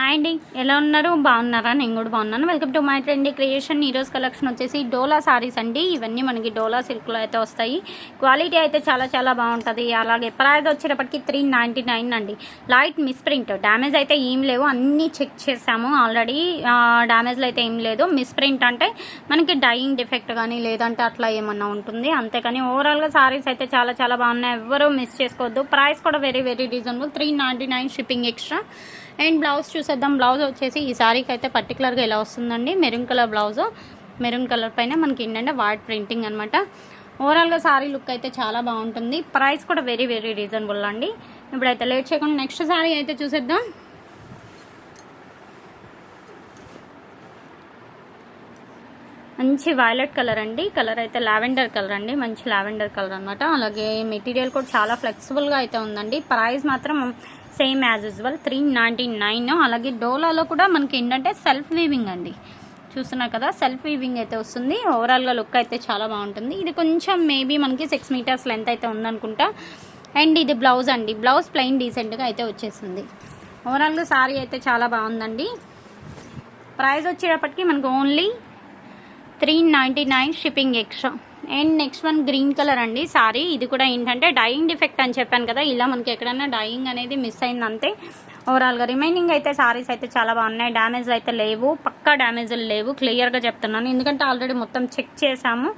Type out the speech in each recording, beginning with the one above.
Hi అండి ఎలా ఉన్నారు? బాగున్నారా? నేను కూడా బాగున్నాను. Welcome to my trendy creation ఈరోజు కలెక్షన్ వచ్చేసి డోలా సారీస్ అండి. ఇవన్నీ మనకి డోలా సిల్క్లో అయితే వస్తాయి. క్వాలిటీ అయితే చాలా చాలా బాగుంటుంది. అలాగే ప్రైస్ వచ్చేటప్పటికి త్రీ నైంటీ నైన్ అండి. లైట్ మిస్ప్రింట్ డ్యామేజ్ అయితే ఏం లేవు. అన్నీ చెక్ చేసాము ఆల్రెడీ డ్యామేజ్లు అయితే ఏం లేదు. మిస్ప్రింట్ అంటే మనకి డైయింగ్ డిఫెక్ట్ కానీ లేదంటే అట్లా ఏమన్నా ఉంటుంది. అంతేకాని ఓవరాల్గా సారీస్ అయితే చాలా చాలా బాగున్నాయి. ఎవరు మిస్ చేసుకోవద్దు. ప్రైస్ కూడా very very reasonable three ninety nine shipping extra and blouse చూసేద్దాం. బ్లౌజ్ వచ్చేసి ఈ శారీకి అయితే పర్టికులర్గా ఇలా వస్తుందండి. Maroon colour blouse. Maroon colour పైన మనకి ఏంటంటే వాట్ ప్రింటింగ్ అనమాట ఓవరాల్గా శారీ లుక్ అయితే చాలా బాగుంటుంది. ప్రైస్ కూడా వెరీ వెరీ రీజనబుల్ అండి. ఇప్పుడైతే లేట్ చేయకుండా నెక్స్ట్ శారీ అయితే చూసేద్దాం. మంచి వైలెట్ కలర్ అండి. కలర్ అయితే లావెండర్ కలర్ అండి. మంచి లావెండర్ కలర్ అనమాట అలాగే మెటీరియల్ కూడా చాలా ఫ్లెక్సిబుల్గా అయితే ఉందండి. ప్రైస్ మాత్రం same as usual three ninety nine. అలాగే డోలాలో కూడా మనకి ఏంటంటే సెల్ఫ్ వీవింగ్ అండి. చూస్తున్నారు కదా సెల్ఫ్ వీవింగ్ అయితే వస్తుంది. ఓవరాల్గా లుక్ అయితే చాలా బాగుంటుంది. ఇది కొంచెం మేబీ మనకి సిక్స్ మీటర్స్ లెంత్ అయితే ఉందనుకుంటా. అండ్ ఇది బ్లౌజ్ అండి. బ్లౌజ్ ప్లెయిన్ డీసెంట్గా అయితే వచ్చేసింది. ఓవరాల్గా సారీ అయితే చాలా బాగుందండి. ప్రైస్ వచ్చేటప్పటికి మనకు only three ninety nine shipping extra. And next one green colour అండి సారీ. ఇది కూడా ఏంటంటే డైయింగ్ డిఫెక్ట్ అని చెప్పాను కదా ఇలా మనకి ఎక్కడైనా డైయింగ్ అనేది మిస్ అయిందంతే. ఓవరాల్గా రిమైనింగ్ అయితే సారీస్ అయితే చాలా బాగున్నాయి డ్యామేజ్ అయితే లేవు పక్కా డ్యామేజ్లు లేవు క్లియర్గా చెప్తున్నాను. ఎందుకంటే ఆల్రెడీ మొత్తం చెక్ చేసాము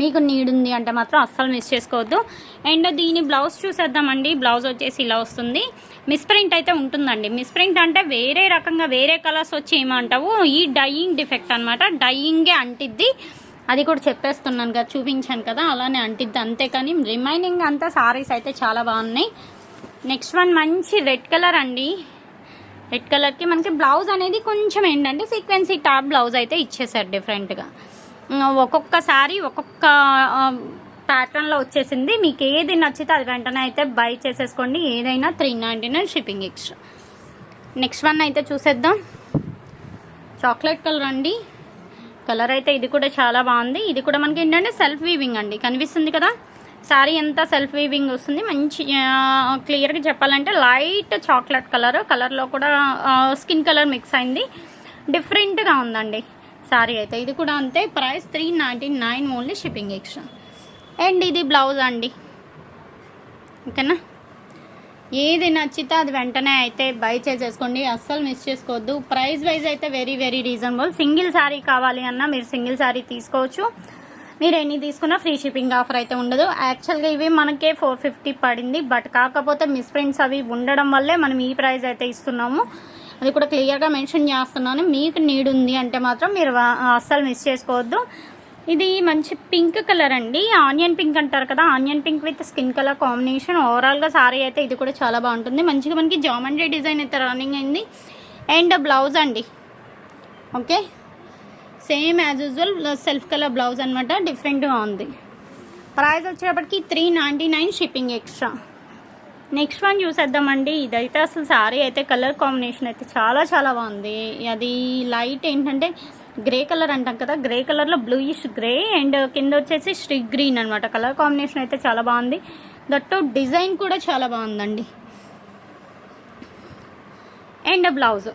మీకు నీడ్ ఉంది అంటే మాత్రం అస్సలు మిస్ చేసుకోవద్దు. అండ్ దీని బ్లౌజ్ చూసేద్దామండి బ్లౌజ్ వచ్చేసి ఇలా వస్తుంది. మిస్ప్రింట్ అయితే ఉంటుందండి. మిస్ప్రింట్ అంటే వేరే రకంగా వేరే కలర్స్ వచ్చి ఏమంటావు? ఈ డైయింగ్ డిఫెక్ట్ అనమాట డైయింగే అంటిద్ది. అది కూడా చెప్పేస్తున్నాను కదా చూపించాను కదా అలానే అంటిద్ది. అంతేకాని రిమైనింగ్ అంతా సారీస్ అయితే చాలా బాగున్నాయి. నెక్స్ట్ వన్ మంచి రెడ్ కలర్ అండి. రెడ్ కలర్కి మనకి బ్లౌజ్ అనేది కొంచెం ఏంటంటే సీక్వెన్సీ టాప్ బ్లౌజ్ అయితే ఇచ్చేసారు డిఫరెంట్గా ఒక్కొక్క సారీ ఒక్కొక్క ప్యాటర్న్లో వచ్చేసింది. మీకు ఏది నచ్చితే అది వెంటనే అయితే బై చేసేసుకోండి. ఏదైనా three ninety nine shipping extra next one అయితే చూసేద్దాం. చాక్లెట్ కలర్ అండి. కలర్ అయితే ఇది కూడా చాలా బాగుంది. ఇది కూడా మనకి ఏంటంటే సెల్ఫ్ వీవింగ్ అండి. కనిపిస్తుంది కదా? శారీ అంతా సెల్ఫ్ వీవింగ్ వస్తుంది. మంచి క్లియర్గా చెప్పాలంటే లైట్ చాక్లెట్ కలర్ కలర్లో కూడా స్కిన్ కలర్ మిక్స్ అయింది. డిఫరెంట్గా ఉందండి శారీ అయితే. ఇది కూడా అంతే. Price three ninety nine only shipping extra and ఇది బ్లౌజ్ అండి. ఓకేనా ఏది నచ్చితే అది వెంటనే అయితే బై చేసేసుకోండి. అస్సలు మిస్ చేసుకోవద్దు. ప్రైస్ వైజ్ అయితే very very reasonable. Single sari కావాలి అన్నా మీరు సింగిల్ శారీ తీసుకోవచ్చు. మీరు ఎన్ని తీసుకున్నా ఫ్రీ షిప్పింగ్ ఆఫర్ అయితే ఉండదు. యాక్చువల్గా ఇవి మనకే ఫోర్ ఫిఫ్టీ పడింది. బట్ కాకపోతే మిస్ ప్రింట్స్ అవి ఉండడం వల్లే మనం ఈ ప్రైస్ అయితే ఇస్తున్నాము. అది కూడా క్లియర్గా మెన్షన్ చేస్తున్నాను. మీకు నీడ్ ఉంది అంటే మాత్రం మీరు అస్సలు మిస్ చేసుకోవద్దు. ఇది మంచి పింక్ కలర్ అండి. ఆనియన్ పింక్ అంటారు కదా onion pink with skin colour combination. ఓవరాల్గా సారీ అయితే ఇది కూడా చాలా బాగుంటుంది. మంచిగా మనకి జామండ్రీ డిజైన్ అయితే రన్నింగ్ అయింది. అండ్ బ్లౌజ్ అండి. Okay same as usual self colour blouse అనమాట డిఫరెంట్గా ఉంది. ప్రైస్ వచ్చేటప్పటికి three ninety nine shipping extra next one చూసేద్దామండి ఇదైతే అసలు సారీ అయితే కలర్ కాంబినేషన్ అయితే చాలా చాలా బాగుంది. అది లైట్ ఏంటంటే గ్రే కలర్ అంటాం కదా గ్రే కలర్లో బ్లూయిష్ గ్రే అండ్ కింద వచ్చేసి శ్రీ గ్రీన్ అనమాట కలర్ కాంబినేషన్ అయితే చాలా బాగుంది. దట్టు డిజైన్ కూడా చాలా బాగుందండి. అండ్ బ్లౌజ్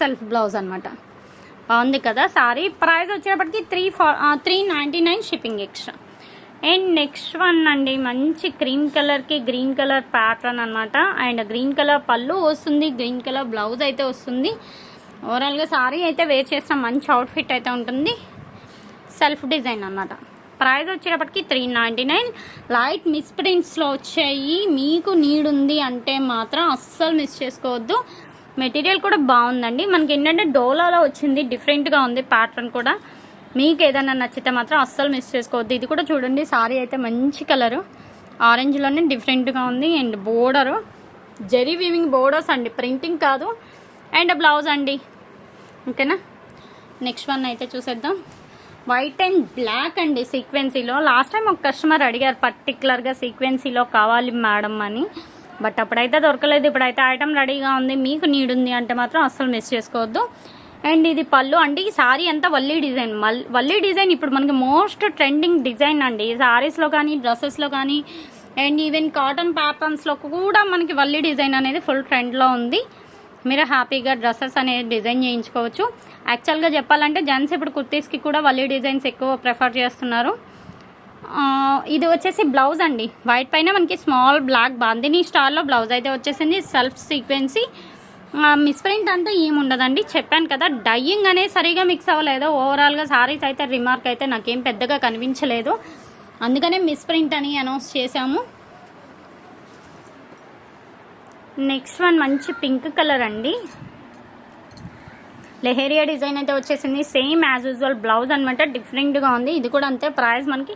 సెల్ఫ్ బ్లౌజ్ అనమాట బాగుంది కదా సారీ. ప్రైస్ వచ్చేటప్పటికి three four three ninety nine shipping extra and next one అండి మంచి క్రీమ్ కలర్కి గ్రీన్ కలర్ ప్యాటర్న్ అనమాట అండ్ గ్రీన్ కలర్ పళ్ళు వస్తుంది గ్రీన్ కలర్ బ్లౌజ్ అయితే వస్తుంది. ఓవరాల్గా సారీ అయితే వేర్ చేసిన మంచి అవుట్ఫిట్ అయితే ఉంటుంది. సెల్ఫ్ డిజైన్ అనమాట ప్రైస్ వచ్చేటప్పటికి three ninety nine light miss ప్రింట్స్లో వచ్చాయి. మీకు నీడ్ ఉంది అంటే మాత్రం అస్సలు మిస్ చేసుకోవద్దు. మెటీరియల్ కూడా బాగుందండి. మనకి ఏంటంటే డోలాలో వచ్చింది. డిఫరెంట్గా ఉంది ప్యాటర్న్ కూడా. మీకు ఏదైనా నచ్చితే మాత్రం అస్సలు మిస్ చేసుకోవద్దు. ఇది కూడా చూడండి. సారీ అయితే మంచి కలరు ఆరెంజ్లోనే డిఫరెంట్గా ఉంది. And border zari weaving borders అండి. ప్రింటింగ్ కాదు. అండ్ బ్లౌజ్ అండి. ఓకేనా? నెక్స్ట్ వన్ అయితే చూసేద్దాం. వైట్ అండ్ బ్లాక్ అండి సీక్వెన్సీలో. లాస్ట్ టైం ఒక కస్టమర్ అడిగారు పర్టికులర్గా సీక్వెన్సీలో కావాలి మేడం అని. బట్ అప్పుడైతే దొరకలేదు. ఇప్పుడైతే ఐటమ్ రెడీగా ఉంది. మీకు నీడ్ ఉంది అంటే మాత్రం అస్సలు మిస్ చేసుకోవద్దు. అండ్ ఇది పళ్ళు అండి. ఈ సారీ అంతా వల్లీ డిజైన్. మల్ వల్లీ డిజైన్ ఇప్పుడు మనకి మోస్ట్ ట్రెండింగ్ డిజైన్ అండి. సారీస్లో కానీ డ్రెస్సెస్లో కానీ అండ్ ఈవెన్ కాటన్ ప్యాటర్న్స్లో కూడా మనకి వల్లీ డిజైన్ అనేది ఫుల్ ట్రెండ్లో ఉంది. మీరు హ్యాపీగా డ్రెస్సెస్ అనేది డిజైన్ చేయించుకోవచ్చు. యాక్చువల్గా చెప్పాలంటే జెంట్స్ ఇప్పుడు కుర్తీస్కి కూడా వల్లీ డిజైన్స్ ఎక్కువ ప్రిఫర్ చేస్తున్నారు. ఇది వచ్చేసి బ్లౌజ్ అండి. వైట్ పైన మనకి స్మాల్ బ్లాక్ బాందిని స్టార్లో బ్లౌజ్ అయితే వచ్చేసింది. సెల్ఫ్ సీక్వెన్సీ మిస్ప్రింట్ అంటే ఏముండదండి చెప్పాను కదా డయ్యింగ్ అనేది సరిగా మిక్స్ అవ్వలేదు. ఓవరాల్గా సారీస్ అయితే రిమార్క్ అయితే నాకేం పెద్దగా కనిపించలేదు. అందుకనే మిస్ప్రింట్ అని అనౌన్స్ చేశాము. నెక్స్ట్ వన్ మంచి పింక్ కలర్ అండి. లెహేరియా డిజైన్ అయితే వచ్చేసింది. సేమ్ యాజ్ యూజువల్ బ్లౌజ్ అనమాట డిఫరెంట్గా ఉంది. ఇది కూడా అంతే ప్రైస్ మనకి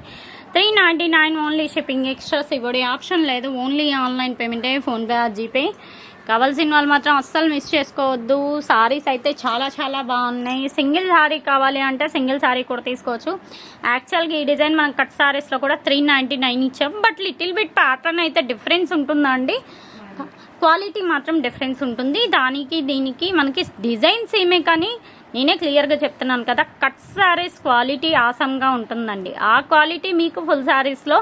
three ninety nine only shipping extras ఇవ్వడే option లేదు. ఓన్లీ ఆన్లైన్ పేమెంటే ఫోన్పే జీపే. కావాల్సిన వాళ్ళు మాత్రం అస్సలు మిస్ చేసుకోవద్దు. సారీస్ అయితే చాలా చాలా బాగున్నాయి. సింగిల్ సారీ కావాలి అంటే సింగిల్ సారీ కూడా తీసుకోవచ్చు. యాక్చువల్గా ఈ డిజైన్ మనం కట్ సారీస్లో కూడా త్రీ నైంటీ నైన్ ఇచ్చాం. బట్ లిటిల్ బిట్ ప్యాటర్న్ అయితే డిఫరెన్స్ ఉంటుందండి. క్వాలిటీ మాత్రం డిఫరెన్స్ ఉంటుంది. దానికి దీనికి మనకి డిజైన్ సేమే కానీ నేనే క్లియర్గా చెప్తున్నాను కదా కట్ శారీస్ క్వాలిటీ ఆసంగా ఉంటుందండి. ఆ క్వాలిటీ మీకు ఫుల్ శారీస్లో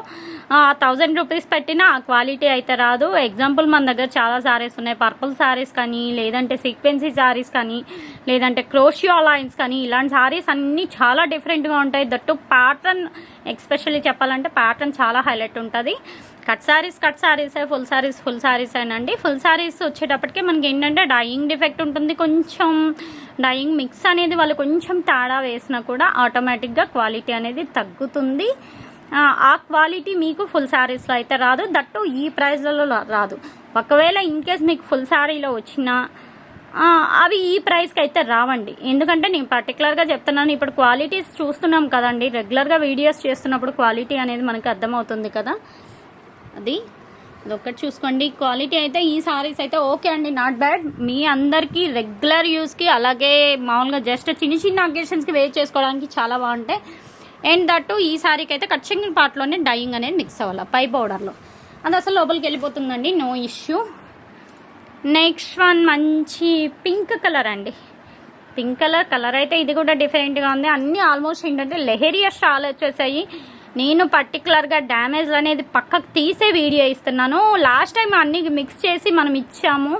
థౌజండ్ రూపీస్ పెట్టినా ఆ క్వాలిటీ అయితే రాదు. ఎగ్జాంపుల్ మన దగ్గర చాలా శారీస్ ఉన్నాయి. పర్పుల్ శారీస్ కానీ లేదంటే సీక్వెన్సీ శారీస్ కానీ లేదంటే క్రోషియో లైన్స్ కానీ ఇలాంటి శారీస్ అన్నీ చాలా డిఫరెంట్గా ఉంటాయి. దట్టు ప్యాటర్న్ ఎక్స్పెషల్లీ చెప్పాలంటే ప్యాటర్న్ చాలా హైలైట్ ఉంటుంది. Cut saris cut saris full saris full saris అండి ఫుల్ సారీస్ వచ్చేటప్పటికి మనకి ఏంటంటే డైయింగ్ డిఫెక్ట్ ఉంటుంది. కొంచెం డైయింగ్ మిక్స్ అనేది వాళ్ళు కొంచెం తేడా వేసినా కూడా ఆటోమేటిక్గా క్వాలిటీ అనేది తగ్గుతుంది. ఆ, క్వాలిటీ మీకు ఫుల్ శారీస్లో అయితే రాదు. దట్టు ఈ ప్రైస్లలో రాదు. ఒకవేళ ఇన్ కేస్ మీకు ఫుల్ శారీలో వచ్చినా అవి ఈ ప్రైస్కి అయితే రావండి. ఎందుకంటే నేను పర్టికులర్గా చెప్తున్నాను ఇప్పుడు క్వాలిటీస్ చూస్తున్నాం కదండి. రెగ్యులర్గా వీడియోస్ చేస్తున్నప్పుడు క్వాలిటీ అనేది మనకి అర్థమవుతుంది కదా. అది. ఒకటి చూసుకోండి. క్వాలిటీ అయితే ఈ సారీస్ అయితే ఓకే అండి. Not bad. మీ అందరికీ రెగ్యులర్ యూస్కి అలాగే మామూలుగా జస్ట్ చిన్న చిన్న అకేషన్స్కి వేర్ చేసుకోవడానికి చాలా బాగుంటాయి. అండ్ దట్టు ఈ సారీకి అయితే కట్చింగ్ పార్ట్లోనే డైయింగ్ అనేది మిక్స్ అవ్వాలి. పై పౌడర్లో అది అసలు లోపలికి వెళ్ళిపోతుందండి. No issue. నెక్స్ట్ వన్ మంచి పింక్ కలర్ అండి. పింక్ కలర్ కలర్ అయితే ఇది కూడా డిఫరెంట్గా ఉంది. అన్నీ ఆల్మోస్ట్ ఏంటంటే లెహరియా స్టాల్ వచ్చేసాయి. నేను పర్టికులర్గా డ్యామేజ్ అనేది పక్కకు తీసే వీడియో ఇస్తున్నాను. లాస్ట్ టైం అన్ని మిక్స్ చేసి మనం ఇచ్చాము.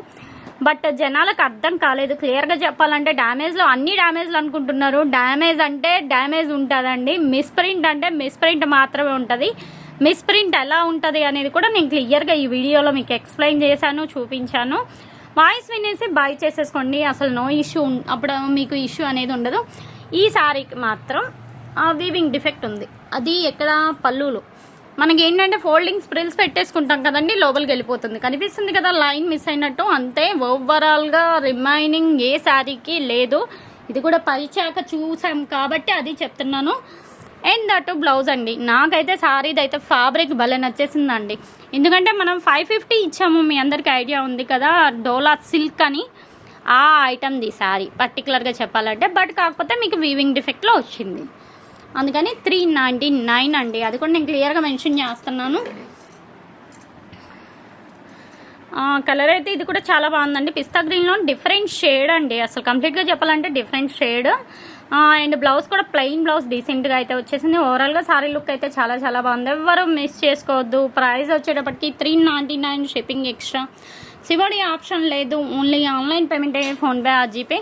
బట్ జనాలకు అర్థం కాలేదు. క్లియర్గా చెప్పాలంటే డ్యామేజ్లో అన్ని డ్యామేజ్లు అనుకుంటున్నారు. డ్యామేజ్ అంటే డ్యామేజ్ ఉంటుందండి. మిస్ప్రింట్ అంటే మిస్ప్రింట్ మాత్రమే ఉంటుంది. మిస్ప్రింట్ ఎలా ఉంటుంది అనేది కూడా నేను క్లియర్గా ఈ వీడియోలో మీకు ఎక్స్ప్లెయిన్ చేశాను చూపించాను. వాయిస్ వినేసి బాయ్ చేసేసుకోండి. అసలు నో ఇష్యూ అప్పుడు మీకు ఇష్యూ అనేది ఉండదు. ఈ సారీకి మాత్రం వీవింగ్ డిఫెక్ట్ ఉంది. అది ఎక్కడ? పళ్ళులో. మనకి ఏంటంటే ఫోల్డింగ్ స్ప్రిల్స్ పెట్టేసుకుంటాం కదండి లోపలికి వెళ్ళిపోతుంది. కనిపిస్తుంది కదా లైన్ మిస్ అయినట్టు. అంతే ఓవరాల్గా రిమైనింగ్ ఏ శారీకి లేదు. ఇది కూడా పరిచాక చూసాం కాబట్టి అది చెప్తున్నాను. And that? బ్లౌజ్ అండి. నాకైతే శారీది అయితే ఫ్యాబ్రిక్ భలే నచ్చేసిందండి. ఎందుకంటే మనం ఫైవ్ ఫిఫ్టీ ఇచ్చాము. మీ అందరికి ఐడియా ఉంది కదా డోలా సిల్క్ అని. ఆ ఐటమ్ది శారీ పర్టికులర్గా చెప్పాలంటే. బట్ కాకపోతే మీకు వీవింగ్ డిఫెక్ట్లో వచ్చింది. అందుకని త్రీ నైంటీ నైన్ అండి. అది కూడా నేను క్లియర్గా మెన్షన్ చేస్తున్నాను. కలర్ అయితే ఇది కూడా చాలా బాగుందండి. పిస్తా గ్రీన్లో డిఫరెంట్ షేడ్ అండి. అసలు కంప్లీట్గా చెప్పాలంటే డిఫరెంట్ షేడ్. అండ్ బ్లౌజ్ కూడా ప్లెయిన్ బ్లౌజ్ డీసెంట్గా అయితే వచ్చేసింది. ఓవరాల్గా సారీ లుక్ అయితే చాలా చాలా బాగుంది. ఎవరు మిస్ చేసుకోవద్దు. ప్రైస్ వచ్చేటప్పటికి three ninety nine shipping extra. COD option లేదు. ఓన్లీ ఆన్లైన్ పేమెంట్ ఫోన్పే ఆ జీపే.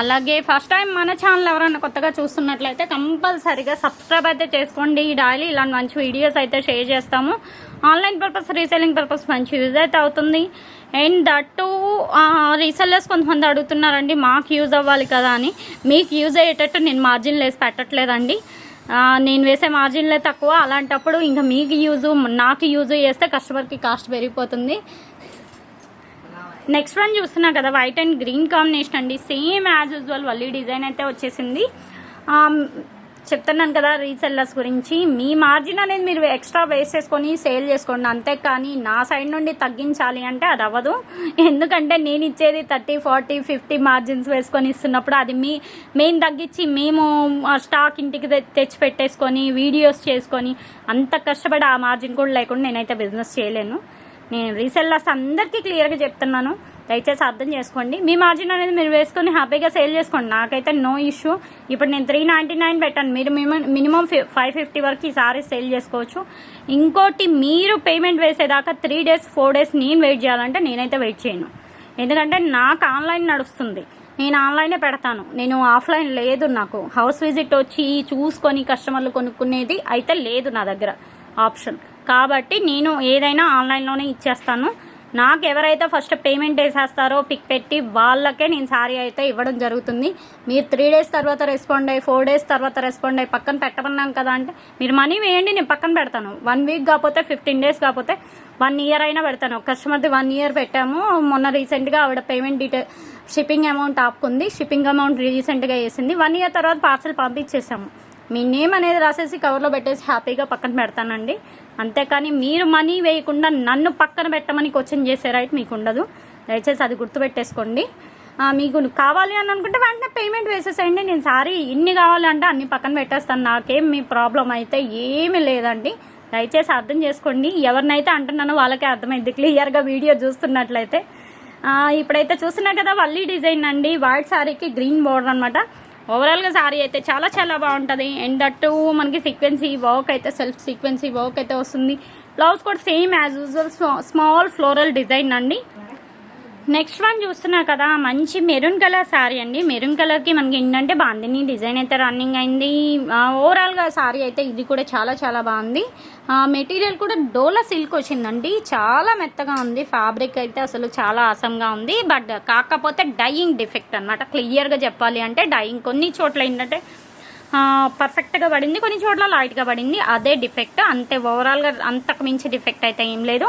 అలాగే ఫస్ట్ టైం మన ఛానల్ ఎవరైనా కొత్తగా చూస్తున్నట్లయితే కంపల్సరీగా సబ్స్క్రైబ్ అయితే చేసుకోండి. డైలీ ఇలాంటి మంచి వీడియోస్ అయితే షేర్ చేస్తాము. ఆన్లైన్ పర్పస్ రీసెల్లింగ్ పర్పస్ మంచి యూజ్ అయితే అవుతుంది. అండ్ దట్టు రీసెల్లర్స్ కొంతమంది అడుగుతున్నారండి మాకు యూజ్ అవ్వాలి కదా అని. మీకు యూజ్ అయ్యేటట్టు నేను మార్జిన్ వేసి పెట్టట్లేదండి. నేను వేసే మార్జిన్లే తక్కువ. అలాంటప్పుడు ఇంకా మీకు యూజ్ నాకు యూజ్ చేస్తే కస్టమర్కి కాస్ట్ పెరిగిపోతుంది. నెక్స్ట్ వన్ చూస్తున్నా కదా వైట్ అండ్ గ్రీన్ కాంబినేషన్ అండి. Same as usual Valli design అయితే వచ్చేసింది. చెప్తున్నాను కదా రీసెల్లర్స్ గురించి. మీ మార్జిన్ అనేది మీరు ఎక్స్ట్రా వేసేసుకొని సేల్ చేసుకోండి. అంతే కానీ నా సైడ్ నుండి తగ్గించాలి అంటే అది అవ్వదు. ఎందుకంటే నేను ఇచ్చేది థర్టీ ఫార్టీ ఫిఫ్టీ మార్జిన్స్ వేసుకొని ఇస్తున్నప్పుడు అది మీ మేము తగ్గించి మేము స్టాక్ ఇంటికి తెచ్చి పెట్టేసుకొని వీడియోస్ చేసుకొని అంత కష్టపడి ఆ మార్జిన్ కూడా లేకుండా నేనైతే బిజినెస్ చేయలేను. నేను రీసెల్లర్స్ అందరికీ క్లియర్గా చెప్తున్నాను. దయచేసి అర్థం చేసుకోండి. మీ మార్జిన్ అనేది మీరు వేసుకొని హ్యాపీగా సేల్ చేసుకోండి. నాకైతే నో ఇష్యూ. ఇప్పుడు నేను త్రీ నైంటీ నైన్ పెట్టాను. మీరు మినిమం ఫైవ్ ఫిఫ్టీ వరకు ఈ సారీ సేల్ చేసుకోవచ్చు. ఇంకోటి మీరు పేమెంట్ వేసేదాకా త్రీ డేస్ ఫోర్ డేస్ నేను వెయిట్ చేయాలంటే నేనైతే వెయిట్ చేయను. ఎందుకంటే నాకు ఆన్లైన్ నడుస్తుంది. నేను ఆన్లైనే పెడతాను. నేను ఆఫ్లైన్ లేదు నాకు. హౌస్ విజిట్ వచ్చి చూసుకొని కస్టమర్లు కొనుక్కునేది అయితే లేదు నా దగ్గర ఆప్షన్ కాబట్టి నేను ఏదైనా ఆన్లైన్లోనే ఇచ్చేస్తాను. నాకు ఎవరైతే ఫస్ట్ పేమెంట్ వేసేస్తారో పిక్ పెట్టి వాళ్ళకే నేను శారీ అయితే ఇవ్వడం జరుగుతుంది. మీరు త్రీ డేస్ తర్వాత రెస్పాండ్ అయ్యి ఫోర్ డేస్ తర్వాత రెస్పాండ్ అయ్యి పక్కన పెట్టమన్నాం కదా అంటే మీరు మనీ వేయండి నేను పక్కన పెడతాను. వన్ వీక్ కాకపోతే ఫిఫ్టీన్ డేస్ కాకపోతే వన్ ఇయర్ అయినా పెడతాను. కస్టమర్ది వన్ ఇయర్ పెట్టాము. మొన్న రీసెంట్గా ఆవిడ పేమెంట్ డీటెయిల్ షిప్పింగ్ అమౌంట్ ఆపుకుంది. షిప్పింగ్ అమౌంట్ రీసెంట్గా వేసింది. వన్ ఇయర్ తర్వాత పార్సల్ పంపించేసాము. మీ నేమ్ అనేది రాసేసి కవర్లో పెట్టేసి హ్యాపీగా పక్కన పెడతానండి. అంతేకాని మీరు మనీ వేయకుండా నన్ను పక్కన పెట్టమని క్వశ్చన్ చేసే రైట్ మీకు ఉండదు దయచేసి అది గుర్తుపెట్టేసుకోండి. మీకు కావాలి అని అనుకుంటే వెంటనే పేమెంట్ వేసేసేయండి. నేను సారీ ఇన్ని కావాలంటే అన్ని పక్కన పెట్టేస్తాను. నాకేం మీ ప్రాబ్లం అయితే ఏమీ లేదండి. దయచేసి అర్థం చేసుకోండి. ఎవరినైతే అంటున్నానో వాళ్ళకే అర్థమైంది. క్లియర్గా వీడియో చూస్తున్నట్లయితే. ఇప్పుడైతే చూస్తున్నారు కదా వల్లీ డిజైన్ అండి. వైట్ శారీకి గ్రీన్ బోర్డర్ అనమాట ఓవరాల్గా శారీ అయితే చాలా చాలా బాగుంటుంది. అండ్ దట్టు మనకి సీక్వెన్సీ వర్క్ అయితే సెల్ఫ్ సీక్వెన్సీ వర్క్ అయితే వస్తుంది. బ్లౌజ్ కూడా same as usual small floral design అండి. నెక్స్ట్ వన్ చూస్తున్నా కదా మంచి మెరూన్ కలర్ శారీ అండి. మెరూన్ కలర్కి మనకి ఏంటంటే బాగుంది డిజైన్ అయితే రన్నింగ్ అయింది. ఓవరాల్గా శారీ అయితే ఇది కూడా చాలా చాలా బాగుంది. మెటీరియల్ కూడా డోలా సిల్క్ వచ్చిందండి. చాలా మెత్తగా ఉంది. ఫ్యాబ్రిక్ అయితే అసలు చాలా ఆసంగా ఉంది. బట్ కాకపోతే డైయింగ్ డిఫెక్ట్ అనమాట క్లియర్గా చెప్పాలి అంటే డైయింగ్ కొన్ని చోట్ల ఏంటంటే పర్ఫెక్ట్గా పడింది కొన్ని చోట్ల లైట్గా పడింది. అదే డిఫెక్ట్ అంతే ఓవరాల్గా అంతకు మించి డిఫెక్ట్ అయితే ఏం లేదు.